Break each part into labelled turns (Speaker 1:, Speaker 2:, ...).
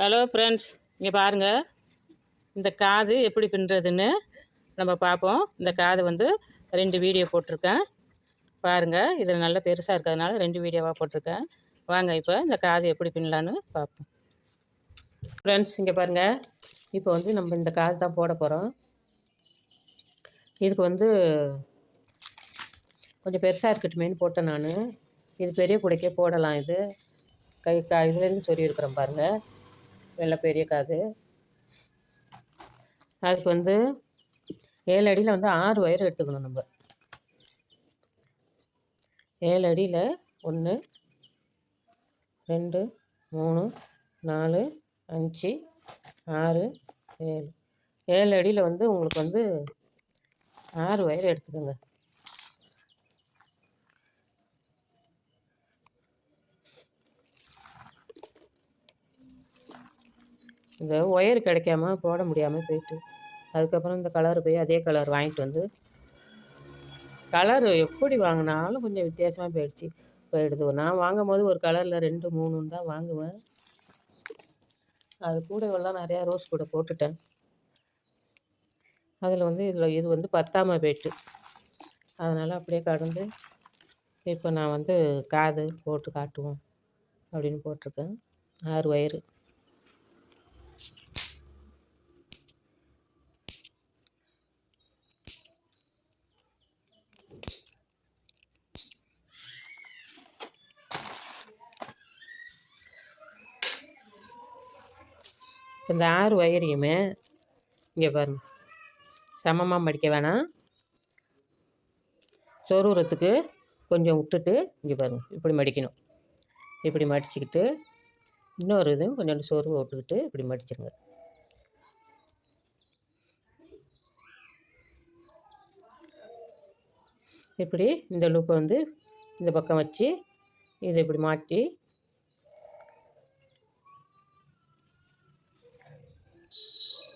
Speaker 1: Hello friends இங்கே பாருங்கள் இந்த காது எப்படி பின்னுறதுன்னு நம்ம பார்ப்போம். இந்த காது வந்து ரெண்டு வீடியோ போட்டிருக்கேன். பாருங்கள் இதில் நல்ல பெருசாக இருக்கிறதுனால ரெண்டு வீடியோவாக போட்டிருக்கேன். வாங்க இப்போ இந்த காது எப்படி பின்னலான்னு பார்ப்போம். ஃப்ரெண்ட்ஸ் இங்கே பாருங்கள் இப்போ வந்து நம்ம இந்த காது தான் போட போகிறோம் இதுக்கு வந்து கொஞ்சம் பெருசாக இருக்கட்டுமேன்னு போட்டேன் நான். இது பெரிய குடைக்கே போடலாம் இது. கை கா இதுலேருந்து சொறி இருக்கிறேன் பாருங்கள் வெள்ளை பெரிய காது. அதுக்கு வந்து ஏழு அடியில் வந்து ஆறு ஒயர் எடுத்துக்கணும் நம்ம. ஏழு அடியில் ஒன்று ரெண்டு மூணு நாலு அஞ்சு ஆறு ஏழு. ஏழு அடியில் வந்து உங்களுக்கு வந்து ஆறு ஒயர் எடுத்துக்கோங்க. இந்த ஒயர் கிடைக்காம போட முடியாமல் போயிட்டு. அதுக்கப்புறம் இந்த கலர் போய் அதே கலர் வாங்கிட்டு வந்து கலர் எப்படி வாங்கினாலும் கொஞ்சம் வித்தியாசமாக போயிடுச்சு. போயிடுது. நான் வாங்கும் போது ஒரு கலரில் ரெண்டு மூணுன்னு தான் வாங்குவேன். அது கூட எல்லாம் நிறையா ரோஸ் கூட போட்டுட்டேன். அதில் வந்து இதில் இது வந்து பத்தாமல் போயிட்டு. அதனால் அப்படியே கடந்து இப்போ நான் வந்து காது போட்டு காட்டுவோம் அப்படின்னு போட்டிருக்கேன். ஆறு ஒயரு. இந்த ஆறு ஒயரையுமே இங்கே பாருங்க. சமமாக மடிக்க வேணாம். சொருகிறதுக்கு கொஞ்சம் விட்டுட்டு இங்கே பாருங்க இப்படி மடிக்கணும். இப்படி மடிச்சுக்கிட்டு இன்னொரு இதுவும் கொஞ்சம் சொருவை விட்டுக்கிட்டு இப்படி மடிச்சிருங்க. இப்படி இந்த லூப்பை வந்து இந்த பக்கம் வச்சு இதை இப்படி மாட்டி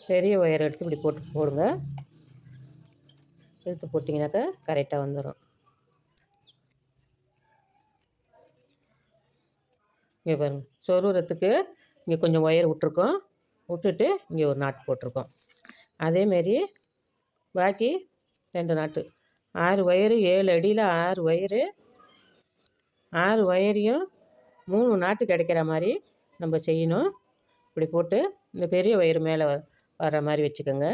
Speaker 1: பெரிய ஒயர் எடுத்து இப்படி போட்டு போடுங்க. இழுத்து போட்டிங்கனாக்கா கரெக்டாக வந்துடும் இங்கே பாருங்கள் சொருகிறதுக்கு இங்கே கொஞ்சம் ஒயர் விட்ருக்கோம் விட்டுட்டு இங்கே ஒரு நாட்டு போட்டிருக்கோம். அதேமாரி பாக்கி ரெண்டு நாட்டு. ஆறு ஒயரு ஏழு அடியில் ஆறு ஒயரு. ஆறு ஒயரையும் மூணு நாட்டு கிடைக்கிற மாதிரி நம்ம செய்யணும். இப்படி போட்டு இந்த பெரிய ஒயர் மேலே வர மாதிரி வச்சுக்கோங்க.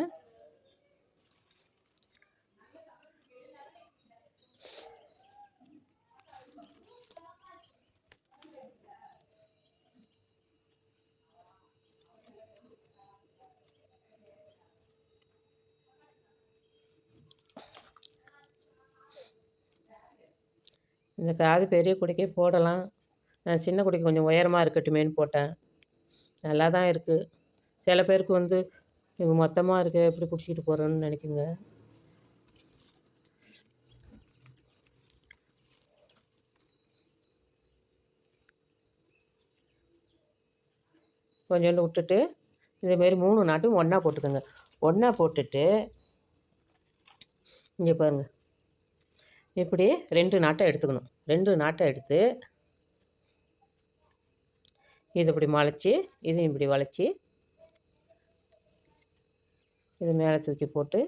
Speaker 1: இந்த காது பெரிய குடிக்கே போடலாம். நான் சின்ன குடிக்கு கொஞ்சம் உயரமாக இருக்கட்டுமேன்னு போட்டேன். நல்லா தான் இருக்குது சில பேருக்கு வந்து இது மொத்தமாக இருக்க எப்படி பிடிச்சிட்டு போகிறோன்னு நினைக்குங்க. கொஞ்சோண்டு விட்டுட்டு இதேமாரி மூணு நாட்டும் ஒன்றா போட்டுக்கோங்க. ஒன்றா போட்டுட்டு இங்கே பாருங்கள் இப்படி ரெண்டு நாட்டை எடுத்துக்கணும். ரெண்டு நாட்டை எடுத்து இது இப்படி மலைச்சி இதையும் இப்படி வளைச்சி இது மேலே தூக்கி போட்டு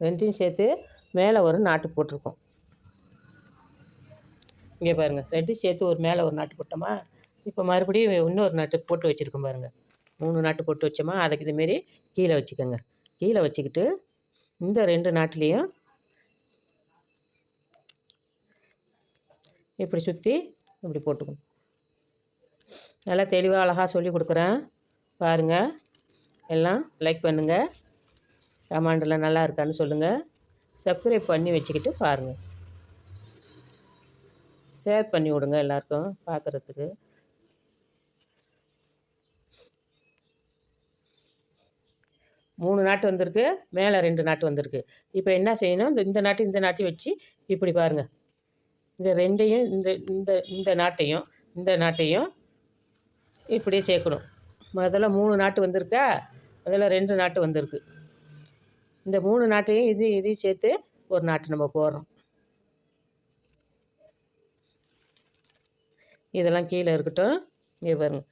Speaker 1: ரெண்டையும் சேர்த்து மேலே ஒரு நாட்டு போட்டிருக்கோம். இங்கே பாருங்கள் ரெண்டு சேர்த்து ஒரு மேலே ஒரு நாட்டு போட்டோமா? இப்போ மறுபடியும் இன்னொரு நாட்டு போட்டு வச்சுருக்கோம் பாருங்கள் மூணு நாட்டு போட்டு வச்சோமா? அதுக்கு இதுமாரி கீழே வச்சுக்கோங்க. கீழே வச்சுக்கிட்டு இந்த ரெண்டு நாட்டுலேயும் இப்படி சுற்றி இப்படி போட்டுக்கணும். நல்லா தெளிவாக அழகாக சொல்லி கொடுக்குறேன். பாருங்கள் எல்லாம் லைக் பண்ணுங்கள் கமாண்டில் நல்லா இருக்கான்னு சொல்லுங்கள் சப்ஸ்கிரைப் பண்ணி வச்சுக்கிட்டு பாருங்கள் ஷேர் பண்ணி விடுங்க எல்லாருக்கும் பார்க்குறதுக்கு மூணு நாட்டு வந்திருக்கு மேலே ரெண்டு நாட்டு வந்திருக்கு. இப்போ என்ன செய்யணும்? இந்த இந்த நாட்டு இந்த நாட்டையும் வச்சு இப்படி பாருங்கள் இந்த ரெண்டையும் இந்த இந்த இந்த நாட்டையும் இந்த நாட்டையும் இப்படியே சேர்க்கணும். முதல்ல மூணு நாட்டு வந்திருக்கா? முதல்ல ரெண்டு நாட்டு வந்திருக்கு. இந்த மூணு நாட்டையும் இது இதையும் சேர்த்து ஒரு நாட்டு நம்ம போடுறோம். இதெல்லாம் கீழே இருக்கட்டும். இங்கே பாருங்க.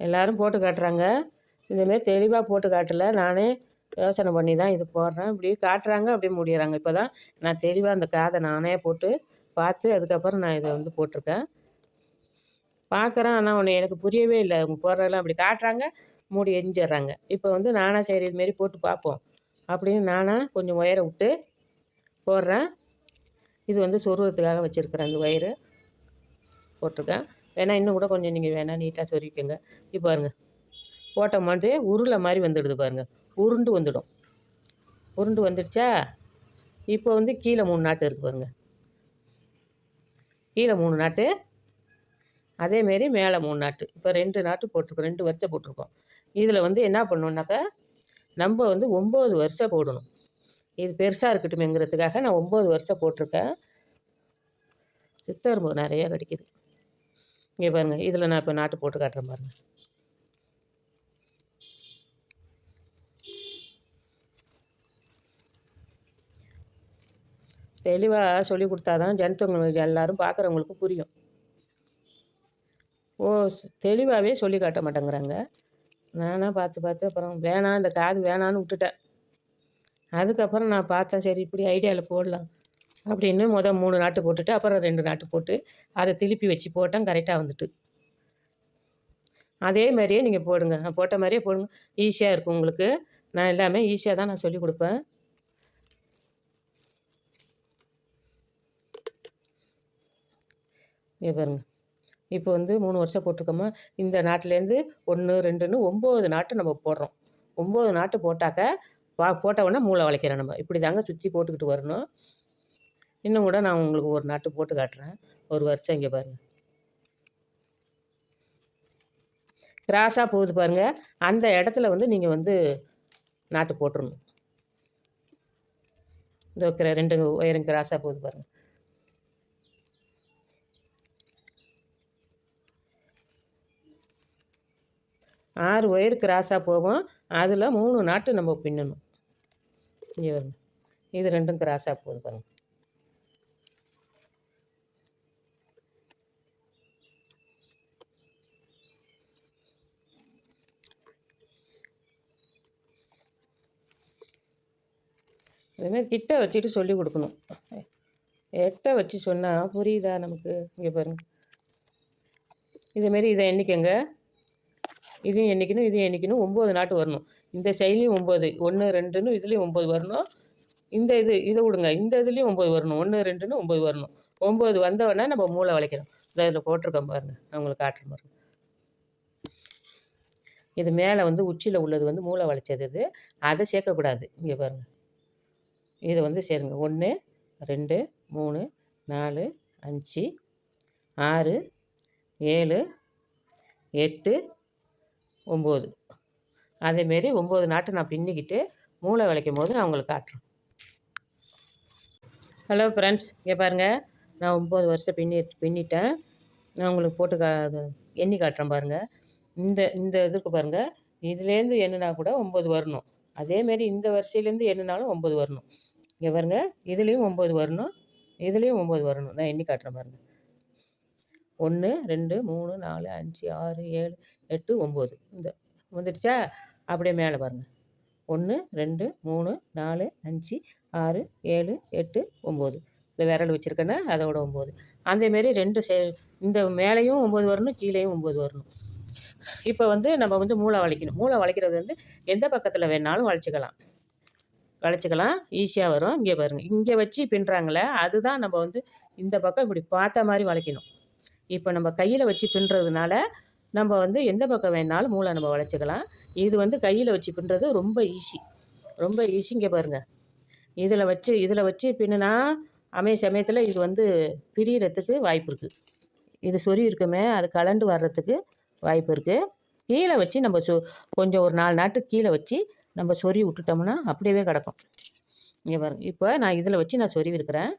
Speaker 1: எல்லோரும் போட்டு காட்டுறாங்க. இதுமாரி தெளிவாக போட்டு காட்டல. நானே யோசனை பண்ணி தான் இது போடுறேன். இப்படி காட்டுறாங்க அப்படியே முடிகிறாங்க இப்போ தான் நான் தெளிவாக அந்த காதை நானே போட்டு பார்த்து அதுக்கப்புறம் நான் இதை வந்து போட்டிருக்கேன். பார்க்குறேன் ஆனால் ஒன்று எனக்கு புரியவே இல்லை. அவங்க போடுறதெல்லாம் அப்படி காட்டுறாங்க. மூடி எரிஞ்சிடுறாங்க. இப்போ வந்து நானாக சரி இதுமாரி போட்டு பார்ப்போம் அப்படின்னு நானாக கொஞ்சம் ஒயரை விட்டு போடுறேன். இது வந்து சொருவத்துக்காக வச்சுருக்குறேன் அந்த ஒயரு. போட்டிருக்கேன். வேணால் இன்னும் கூட கொஞ்சம் நீங்கள் வேணால் நீட்டாக சொருவிக்கோங்க. இப்போ பாருங்கள் போட்ட மாதிரி உருளை மாதிரி வந்துடுது பாருங்கள் உருண்டு வந்துடும். உருண்டு வந்துடுச்சா? இப்போ வந்து கீழே மூணு நாட்டு இருக்குது பாருங்கள் கீழே மூணு நாட்டு அதேமாரி மேலே மூணு நாட்டு. இப்போ ரெண்டு நாட்டு போட்டிருக்கோம். ரெண்டு வருஷம் போட்டிருக்கோம். இதில் வந்து என்ன பண்ணணுன்னாக்கா நம்ம வந்து ஒம்பது வருஷம் போடணும். இது பெருசாக இருக்கட்டுமேங்கிறதுக்காக நான் ஒம்பது வருஷம் போட்டிருக்கேன். சித்தரும்பு நிறையா கிடைக்கிது. இங்கே பாருங்கள் இதில் நான் இப்போ நாட்டு போட்டு காட்டுறேன் பாருங்கள் தெளிவாக சொல்லி கொடுத்தா தான் ஜனத்தவங்களுக்கு எல்லோரும் பார்க்குறவங்களுக்கு புரியும். ஓ தெளிவாகவே சொல்லி காட்ட மாட்டேங்கிறாங்க. நானாக பார்த்து பார்த்து அப்புறம் வேணாம் இந்த காது வேணான்னு விட்டுட்டேன். அதுக்கப்புறம் நான் பார்த்தேன் சரி இப்படி ஐடியாவில் போடலாம் அப்படின்னு மொதல் மூணு நாட்டு போட்டுட்டு அப்புறம் ரெண்டு நாட்டு போட்டு அதை திருப்பி வச்சு போட்டேன் கரெக்டாக வந்துட்டு. அதே மாதிரியே நீங்கள் போடுங்க. நான் போட்ட மாதிரியே போடுங்க. ஈஸியாக இருக்கும் உங்களுக்கு. நான் எல்லாமே ஈஸியாக தான் நான் சொல்லிக் கொடுப்பேன். இங்கே பாருங்கள் இப்போ வந்து மூணு வருஷம் போட்டிருக்கோமா. இந்த நாட்டிலேருந்து ஒன்று ரெண்டுன்னு ஒம்பது நாட்டு நம்ம போடுறோம். ஒம்பது நாட்டு போட்டாக்க வா போட்ட உடனே மூளை வளைக்கிறோம் நம்ம. இப்படி தாங்க சுற்றி போட்டுக்கிட்டு வரணும். இன்னும் கூட நான் உங்களுக்கு ஒரு நாட்டு போட்டு காட்டுறேன். ஒரு வருஷம் இங்கே பாருங்கள் கிராஸாக போகுது பாருங்கள் அந்த இடத்துல வந்து நீங்கள் வந்து நாட்டு போட்டுடணும் இந்த ரெண்டு உயரம் கிராஸாக போகுது பாருங்கள் ஆறு ஒயர் கிராஸாக போகும். அதில் மூணு நாட்டு நம்ம பின்னணும். இங்கே வருங்க. இது ரெண்டும் கிராஸாக போகுது பாருங்கள் இதுமாரி கிட்ட வச்சுட்டு சொல்லி கொடுக்கணும். எட்ட வச்சு சொன்னால் புரியுதா நமக்கு? இங்கே பாருங்கள் இதேமாரி இதை எண்ணிக்கங்க. இதையும் எண்ணிக்கணும் இதையும் எண்ணிக்கணும் ஒம்பது நாட்டு வரணும். இந்த செயலியும் ஒம்பது ஒன்று ரெண்டுன்னு இதுலேயும் ஒம்பது வரணும். இந்த இது இதை விடுங்க. இந்த இதுலேயும் ஒம்பது வரணும். ஒன்று ரெண்டுன்னு ஒம்பது வரணும். ஒம்பது வந்தவொடனே நம்ம மூளை வளைக்கணும். இந்த இதில் போட்டிருக்கோம் பாருங்கள் நான் உங்களுக்கு காட்டுறேன் பாருங்கள் இது மேலே வந்து உச்சியில் உள்ளது வந்து மூளை வளைச்சது இது. அதை சேர்க்கக்கூடாது. இங்கே பாருங்கள் இதை வந்து சேருங்க. ஒன்று ரெண்டு மூணு நாலு அஞ்சு ஆறு ஏழு எட்டு ஒம்பது. அதேமாரி ஒம்பது நாட்டை நான் பின்னிக்கிட்டு மூளை விளைக்கும் போது நான் உங்களுக்கு காட்டுறேன். ஹலோ ஃப்ரெண்ட்ஸ் இங்கே பாருங்கள் நான் ஒம்பது வருஷம் பின்னி பின்னிட்டேன். நான் உங்களுக்கு போட்டு கா எண்ணி காட்டுறேன் பாருங்கள் இந்த இந்த இதுக்கு பாருங்கள் இதுலேருந்து எண்ணுனா கூட ஒம்பது வரணும். அதேமாரி இந்த வரிசையிலேருந்து எண்ணுனாலும் ஒம்பது வரணும். இங்கே பாருங்கள் இதுலேயும் ஒம்பது வரணும். இதுலேயும் ஒம்பது வரணும். நான் எண்ணி காட்டுறேன் பாருங்கள் ஒன்று ரெண்டு மூணு நாலு அஞ்சு ஆறு ஏழு எட்டு ஒம்பது இந்த வந்துடுச்சா? அப்படியே மேலே பாருங்கள் ஒன்று ரெண்டு மூணு நாலு அஞ்சு ஆறு ஏழு எட்டு ஒம்பது இந்த விரல் வச்சுருக்கேன்னா அதோட ஒம்பது அந்தமாரி ரெண்டு சே இந்த மேலேயும் ஒம்பது வரணும் கீழேயும் ஒம்பது வரணும். இப்போ வந்து நம்ம வந்து மூளை வளைக்கணும் மூளை வளைக்கிறது வந்து எந்த பக்கத்தில் வேணாலும் வளைச்சிக்கலாம் வளைச்சிக்கலாம் ஈஸியாக வரும். இங்கே பாருங்கள் இங்கே வச்சு பின்னுறாங்களே அதுதான் நம்ம வந்து இந்த பக்கம் இப்படி பார்த்த மாதிரி வளைக்கணும் இப்போ நம்ம கையில் வச்சு பின்னுறதுனால நம்ம வந்து எந்த பக்கம் வேணாலும் மூளை நம்ம வளைச்சிக்கலாம் இது வந்து கையில் வச்சு பின்னுறது ரொம்ப ஈஸி ரொம்ப ஈஸி இங்கே பாருங்கள் இதில் வச்சு இதில் வச்சு பின்னுனா அமைய சமயத்தில் இது வந்து பிரியறதுக்கு வாய்ப்பு இருக்குது இது சொறி இருக்குமே அது கலண்டு வர்றதுக்கு வாய்ப்பு இருக்குது கீழே வச்சு நம்ம சொ கொஞ்சம் ஒரு நாலு நாட்டுக்கு கீழே வச்சு நம்ம சொறி விட்டுட்டோம்னா அப்படியே கிடக்கும். இங்கே பாருங்கள் இப்போ நான் இதில் வச்சு நான் சொறி இருக்கிறேன்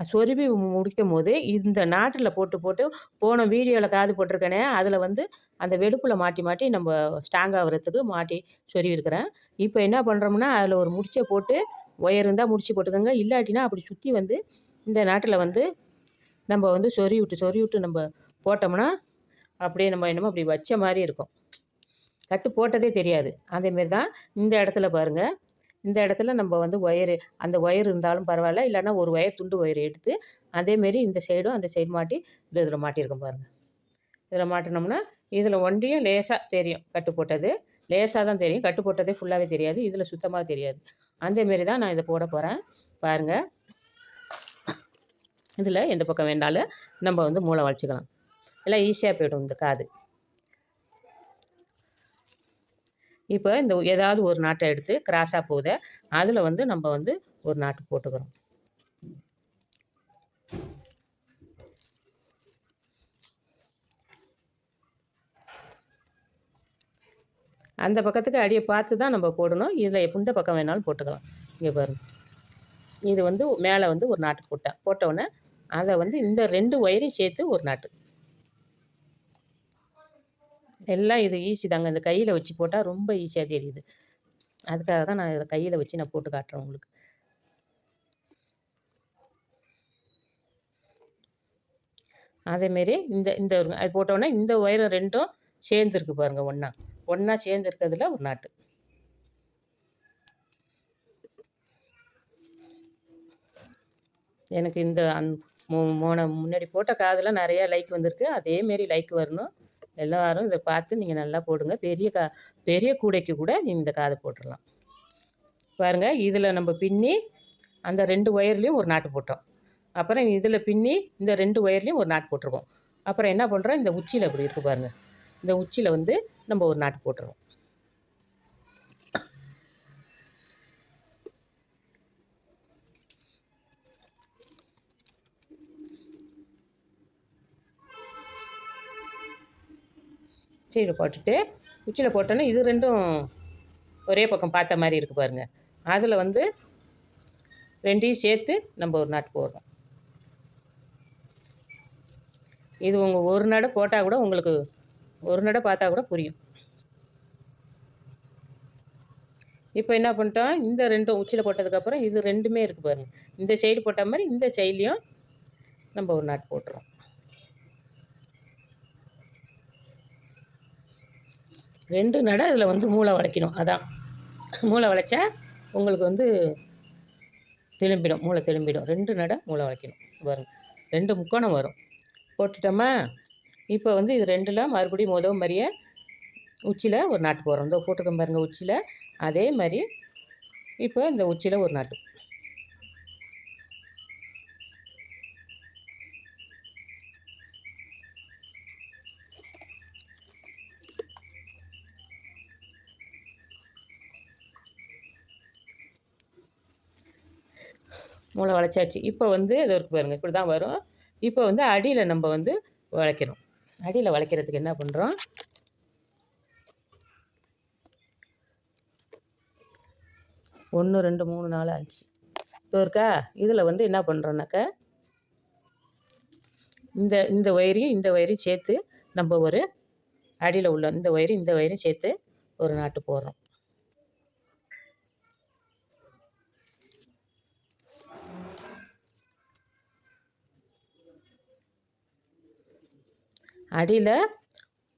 Speaker 1: சொருவி முடிக்கும் போது இந்த நாட்டில் போட்டு போட்டு போன வீடியோவில் காது போட்டிருக்கேனே அதில் வந்து அந்த வெடுப்பில் மாட்டி மாட்டி நம்ம ஸ்ட்ராங் ஆகிறதுக்கு மாட்டி சொருவி இருக்கிறேன் இப்போ என்ன பண்ணுறோம்னா அதில் ஒரு முடிச்சை போட்டு ஒயர் இருந்தால் முடிச்சு போட்டுக்கோங்க. இல்லாட்டினா அப்படி சுற்றி வந்து இந்த நாட்டில் வந்து நம்ம வந்து சொறி விட்டு சொறி விட்டு நம்ம போட்டோம்னா அப்படியே நம்ம என்னமோ அப்படி வச்ச மாதிரி இருக்கும். கட்டு போட்டதே தெரியாது. அதேமாரி தான் இந்த இடத்துல பாருங்கள் இந்த இடத்துல நம்ம வந்து ஒயரு அந்த ஒயர் இருந்தாலும் பரவாயில்ல இல்லைன்னா ஒரு ஒயர் துண்டு ஒயர் எடுத்து அதேமாரி இந்த சைடும் அந்த சைடு மாட்டி இது இதில் மாட்டியிருக்கோம் பாருங்கள் இதில் மாட்டினோம்னா இதில் ஒன்றியும் லேசாக தெரியும் கட்டு போட்டது. லேசாக தான் தெரியும். கட்டு போட்டதே ஃபுல்லாகவே தெரியாது. இதில் சுத்தமாக தெரியாது. அதேமாரி தான் நான் இதை போட போகிறேன் பாருங்கள் இதில் எந்த பக்கம் வேணாலும் நம்ம வந்து மூளை வளைச்சிக்கலாம். எல்லாம் ஈஸியாக போய்டும் இந்த காது. இப்போ இந்த ஏதாவது ஒரு நாட்டை எடுத்து கிராஸாக போகுத அதில் வந்து நம்ம வந்து ஒரு நாட்டு போட்டுக்கிறோம். அந்த பக்கத்துக்கு அடியை பார்த்து தான் நம்ம போடணும். இதில் எந்த பக்கம் வேணாலும் போட்டுக்கலாம். இங்கே பாருங்கள் இது வந்து மேலே வந்து ஒரு நாட்டு போட்டேன் போட்டவுடனே அதை வந்து இந்த ரெண்டு ஒயரையும் சேர்த்து ஒரு நாட்டு. எல்லாம் இது ஈஸி தாங்க. இந்த கையில் வச்சு போட்டால் ரொம்ப ஈஸியாக தெரியுது. அதுக்காக தான் நான் இதில் கையில் வச்சு நான் போட்டு காட்டுறேன் உங்களுக்கு. அதேமாரி இந்த இந்த அது போட்டோன்னே இந்த ஒயரும் ரெண்டும் சேர்ந்துருக்கு பாருங்கள் ஒன்றா ஒன்றா சேர்ந்துருக்கிறதுல ஒரு நாட்டு. எனக்கு இந்த அந் மோன முன்னாடி போட்ட காதில் நிறையா லைக் வந்திருக்கு. அதேமாரி லைக் வரணும். எல்லோரும் இதை பார்த்து நீங்கள் நல்லா போடுங்க. பெரிய கா பெரிய கூடைக்கு கூட நீங்கள் இந்த காதை போட்டுடலாம் பாருங்கள் இதில் நம்ம பின்னி அந்த ரெண்டு ஒயர்லேயும் ஒரு நாட்டு போட்டோம். அப்புறம் இதில் பின்னி இந்த ரெண்டு ஒயர்லேயும் ஒரு நாட்டு போட்டிருக்கோம். அப்புறம் என்ன பண்ணுறோம் இந்த உச்சியில் அப்படி இருக்குது பாருங்கள் இந்த உச்சியில் வந்து நம்ம ஒரு நாட்டு போட்டுருவோம் உச்சியில் போட்டுட்டு உச்சியில் போட்டோன்னே இது ரெண்டும் ஒரே பக்கம் பார்த்த மாதிரி இருக்குது பாருங்கள் அதில் வந்து ரெண்டையும் சேர்த்து நம்ம ஒரு நாட்டு போடுறோம். இது உங்கள் ஒரு நடை போட்டால் கூட உங்களுக்கு ஒரு நடை பார்த்தா கூட புரியும். இப்போ என்ன பண்ணிட்டோம்? இந்த ரெண்டும் உச்சியில் போட்டதுக்கப்புறம் இது ரெண்டுமே இருக்குது பாருங்கள் இந்த சைடு போட்ட மாதிரி இந்த சைட்லேயும் நம்ம ஒரு நாட்டு போட்டுருவோம் ரெண்டு நடை அதில் வந்து மூளை வளைக்கணும். அதான். மூளை வளைச்சா உங்களுக்கு வந்து திரும்பிடும். மூளை திரும்பிடும். ரெண்டு நடை மூளை வளைக்கணும். வரும். ரெண்டு முக்கோணம் வரும். போட்டுட்டோமா? இப்போ வந்து இது ரெண்டில் மறுபடியும் முதல் மாதிரியே உச்சியில் ஒரு நாட்டு போடுறோம் இந்த போட்டுக்க பாருங்கள் உச்சியில் அதே மாதிரி இப்போ இந்த உச்சியில் ஒரு நாட்டு. மூளை வளைச்சாச்சு இப்போ வந்து இது இருக்கு பாருங்கள் இப்படி தான் வரும். இப்போ வந்து அடியில் நம்ம வந்து வளைக்கிறோம். அடியில் வளைக்கிறதுக்கு என்ன பண்ணுறோம் ஒன்று ரெண்டு மூணு நாலு அஞ்சு. இதோ இருக்கா? இதில் வந்து என்ன பண்ணுறோன்னாக்கா இந்த இந்த ஒயரையும் இந்த ஒயரையும் சேர்த்து நம்ம ஒரு அடியில் உள்ள இந்த ஒயரும் இந்த ஒயரையும் சேர்த்து ஒரு நாட்டு போடுறோம். அடியில்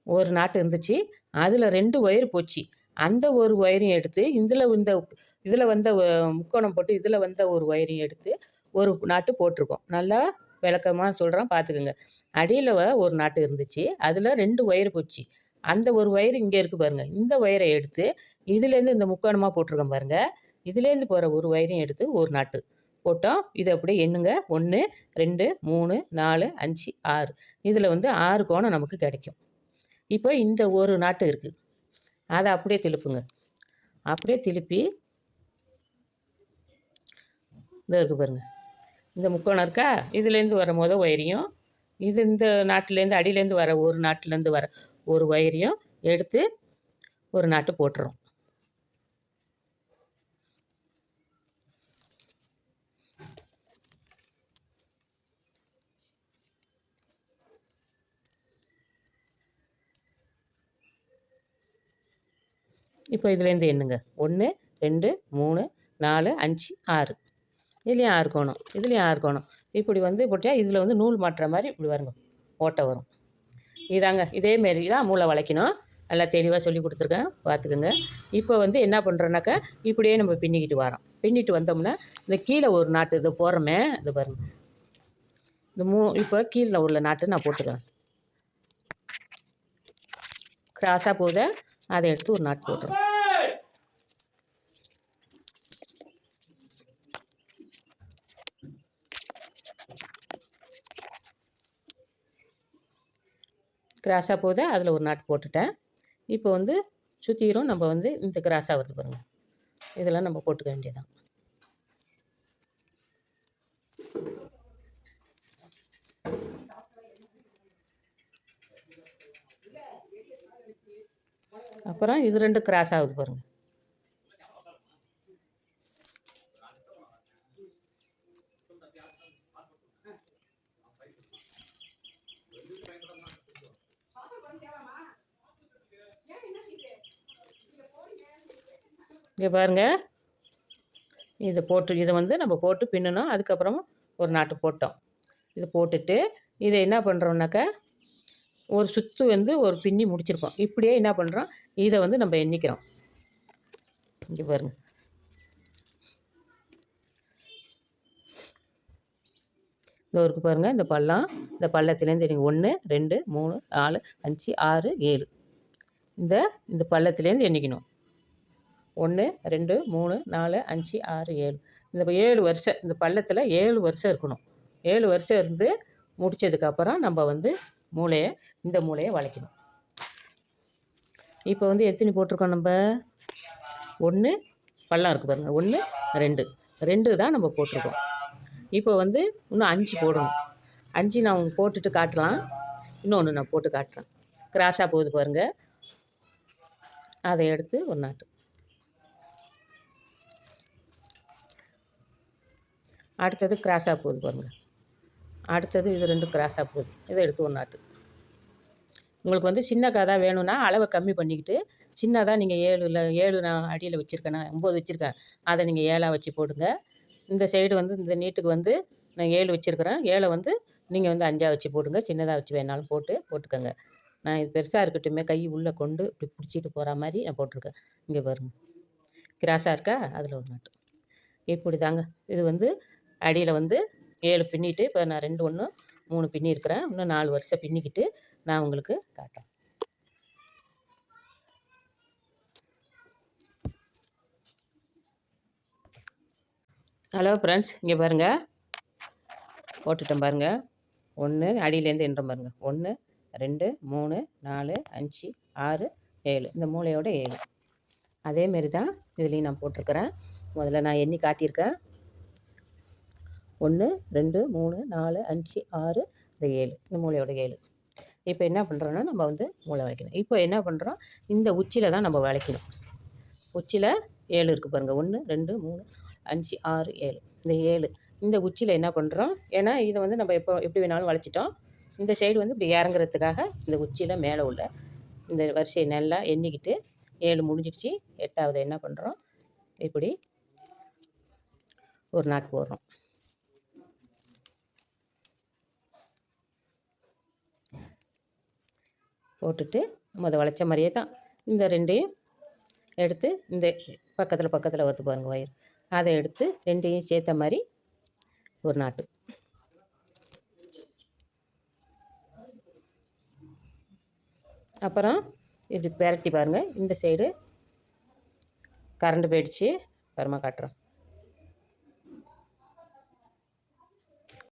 Speaker 1: ஒரு நாட்டு இருந்துச்சு. அதில் ரெண்டு ஒயர் போச்சு. அந்த ஒரு ஒயரையும் எடுத்து இதில் இந்த இதில் வந்த முக்கோணம் போட்டு இதில் வந்த ஒரு ஒயரையும் எடுத்து ஒரு நாட்டு போட்டிருக்கோம். நல்லா விளக்கமாக சொல்கிறேன் பார்த்துக்குங்க அடியில் ஒரு நாட்டு இருந்துச்சு. அதில் ரெண்டு ஒயர் போச்சு. அந்த ஒரு ஒயர் இங்கே இருக்குது பாருங்கள் இந்த ஒயரை எடுத்து இதுலேருந்து இந்த முக்கோணமாக போட்டிருக்கோம் பாருங்கள் இதுலேருந்து போகிற ஒரு ஒயரையும் எடுத்து ஒரு நாட்டு. போட்டோம் இதை அப்படியே எண்ணுங்க. ஒன்று ரெண்டு மூணு நாலு அஞ்சு ஆறு. இதில் வந்து ஆறு கோணம் நமக்கு கிடைக்கும். இப்போ இந்த ஒரு நாட்டு இருக்குது அதை அப்படியே திருப்புங்க. அப்படியே திருப்பி இதை இருக்குது பாருங்கள் இந்த முக்கோணம் இருக்கா? இதுலேருந்து வர முத ஒயரையும் இது இந்த நாட்டிலேருந்து அடியிலேருந்து வர ஒரு நாட்டிலேருந்து வர ஒரு ஒயரையும் எடுத்து ஒரு நாட்டு போட்டுரும் இப்போ இதுலேருந்து எண்ணுங்க. ஒன்று ரெண்டு மூணு நாலு அஞ்சு ஆறு. இதுலேயும் ஆறு கோணம். இதுலேயும் ஆறு கோணம். இப்படி வந்து போட்டியா இதில் வந்து நூல் மாட்டுற மாதிரி இப்படி வருங்க. ஓட்டை வரும். இதாங்க. இதேமாரி தான் மூளை வளைக்கணும். நல்லா தெளிவாக சொல்லி கொடுத்துருக்கேன். பார்த்துக்குங்க. இப்போ வந்து என்ன பண்ணுறோன்னாக்கா இப்படியே நம்ம பின்னிக்கிட்டு வரோம். பின்னிட்டு வந்தோம்னா இந்த கீழே ஒரு நாட்டு இதை போகிறோமே இது பாருங்க. இந்த மூ இப்போ கீழே உள்ள நாட்டு நான் போட்டுக்கிறேன். கிராஸாக போகுத? அதை எடுத்து ஒரு நாட்டு போட்டுரும். கிராஸாக போகுது அதில் ஒரு நாட்டு போட்டுட்டேன். இப்போ வந்து சுற்றிரும் நம்ம வந்து இந்த கிராஸாக வருது பாருங்கள் இதெல்லாம் நம்ம போட்டுக்க வேண்டியதான் அப்புறம் இது ரெண்டு கிராஸ் ஆகுது பாருங்கள் இங்கே பாருங்கள் இதை போட்டு இதை வந்து நம்ம போட்டு பின்னணும். அதுக்கப்புறமா ஒரு நாட்டு போட்டோம். இதை போட்டுட்டு இதை என்ன பண்ணுறோம்னாக்கா ஒரு சுத்து வந்து ஒரு பின்னி முடிச்சிருக்கோம். இப்படியே என்ன பண்ணுறோம் இதை வந்து நம்ம எண்ணிக்கிறோம். இங்கே பாருங்கள் இந்த ஒருக்கு பாருங்கள் இந்த பள்ளம் இந்த பள்ளத்துலேருந்து நீங்கள் ஒன்று ரெண்டு மூணு நாலு அஞ்சு ஆறு ஏழு. இந்த இந்த பள்ளத்துலேருந்து எண்ணிக்கணும். ஒன்று ரெண்டு மூணு நாலு அஞ்சு ஆறு ஏழு. இந்த ஏழு வருஷம் இந்த பள்ளத்தில் ஏழு வருஷம் இருக்கணும். ஏழு வருஷம் இருந்து முடித்ததுக்கப்புறம் நம்ம வந்து மூளையை இந்த மூளையை வளைக்கணும். இப்போ வந்து எத்தனை போட்டிருக்கோம் நம்ம? ஒன்று பள்ளம் இருக்குது பாருங்கள் ஒன்று ரெண்டு. ரெண்டு தான் நம்ம போட்டிருக்கோம். இப்போ வந்து இன்னும் அஞ்சு போடணும். அஞ்சு நான் போட்டுட்டு காட்டலாம். இன்னொன்று நான் போட்டு காட்டுறேன். கிராஸாக போகுது பாருங்கள் அதை எடுத்து ஒரு நாட்டு. அடுத்தது கிராஸாக போகுது பாருங்கள் அடுத்தது இது ரெண்டும் கிராஸாக போகுது. இதை எடுத்து ஒரு நாட்டு. உங்களுக்கு வந்து சின்ன காதா வேணும்னா அளவை கம்மி பண்ணிக்கிட்டு சின்னதாக நீங்கள் ஏழில் ஏழு நான் அடியில் வச்சுருக்கேன் ஒம்பது வச்சுருக்கேன் அதை நீங்கள் ஏழாக வச்சு போடுங்க. இந்த சைடு வந்து இந்த நீட்டுக்கு வந்து நான் ஏழு வச்சுருக்கிறேன். ஏழை வந்து நீங்கள் வந்து அஞ்சாக வச்சு போடுங்க. சின்னதாக வச்சு வேணாலும் போட்டு போட்டுக்கோங்க. நான் இது பெருசாக இருக்கட்டுமே கை உள்ளே கொண்டு இப்படி பிடிச்சிட்டு போகிற மாதிரி நான் போட்டிருக்கேன். இங்கே பாருங்க. கிராஸாக இருக்கா? அதில் ஒரு நாட்டு. இப்படி தாங்க இது வந்து அடியில் வந்து ஏழு பின்னிட்டு இப்போ நான் ரெண்டு ஒன்று மூணு பின்னி இருக்கிறேன் இன்னும் நாலு வருஷம் பின்னிக்கிட்டு நான் உங்களுக்கு காட்டுறேன். ஹலோ ஃப்ரெண்ட்ஸ் இங்கே பாருங்கள் போட்டுட்டேன் பாருங்கள் ஒன்று அடியிலேருந்து எண்ணுறேன் பாருங்கள் ஒன்று ரெண்டு மூணு நாலு அஞ்சு ஆறு ஏழு. இந்த மூளையோட ஏழு. அதேமாரி தான் இதுலேயும் நான் போட்டிருக்கிறேன். முதல்ல நான் எண்ணி காட்டியிருக்கேன். ஒன்று ரெண்டு மூணு நாலு அஞ்சு ஆறு இந்த ஏழு இந்த மூளையோட ஏழு. இப்போ என்ன பண்ணுறோன்னா நம்ம வந்து மூளை வளைக்கணும். இப்போ என்ன பண்ணுறோம் இந்த உச்சியில் தான் நம்ம வளைக்கணும். உச்சியில் ஏழு இருக்குது பாருங்கள் ஒன்று ரெண்டு மூணு அஞ்சு ஆறு ஏழு. இந்த ஏழு. இந்த உச்சியில் என்ன பண்ணுறோம் ஏன்னா இதை வந்து நம்ம எப்போ எப்படி வேணாலும் வளைச்சிட்டோம். இந்த சைடு வந்து இப்படி இறங்குறதுக்காக இந்த உச்சியில் மேலே உள்ள இந்த வரிசையை நல்லா எண்ணிக்கிட்டு ஏழு முடிஞ்சிடுச்சு. எட்டாவது என்ன பண்ணுறோம் இப்படி ஒரு நாட் போடுறோம். போட்டுட்டு முத வளைச்ச மாதிரியே தான். இந்த ரெண்டையும் எடுத்து இந்த பக்கத்தில் பக்கத்தில் வருது பாருங்கள் ஒயர் அதை எடுத்து ரெண்டையும் சேர்த்த மாதிரி ஒரு நாட்டு. அப்புறம் இப்படி பெரட்டி பாருங்கள் இந்த சைடு கரண்ட் போயிடுச்சு. அப்புறமா காட்டுறோம்.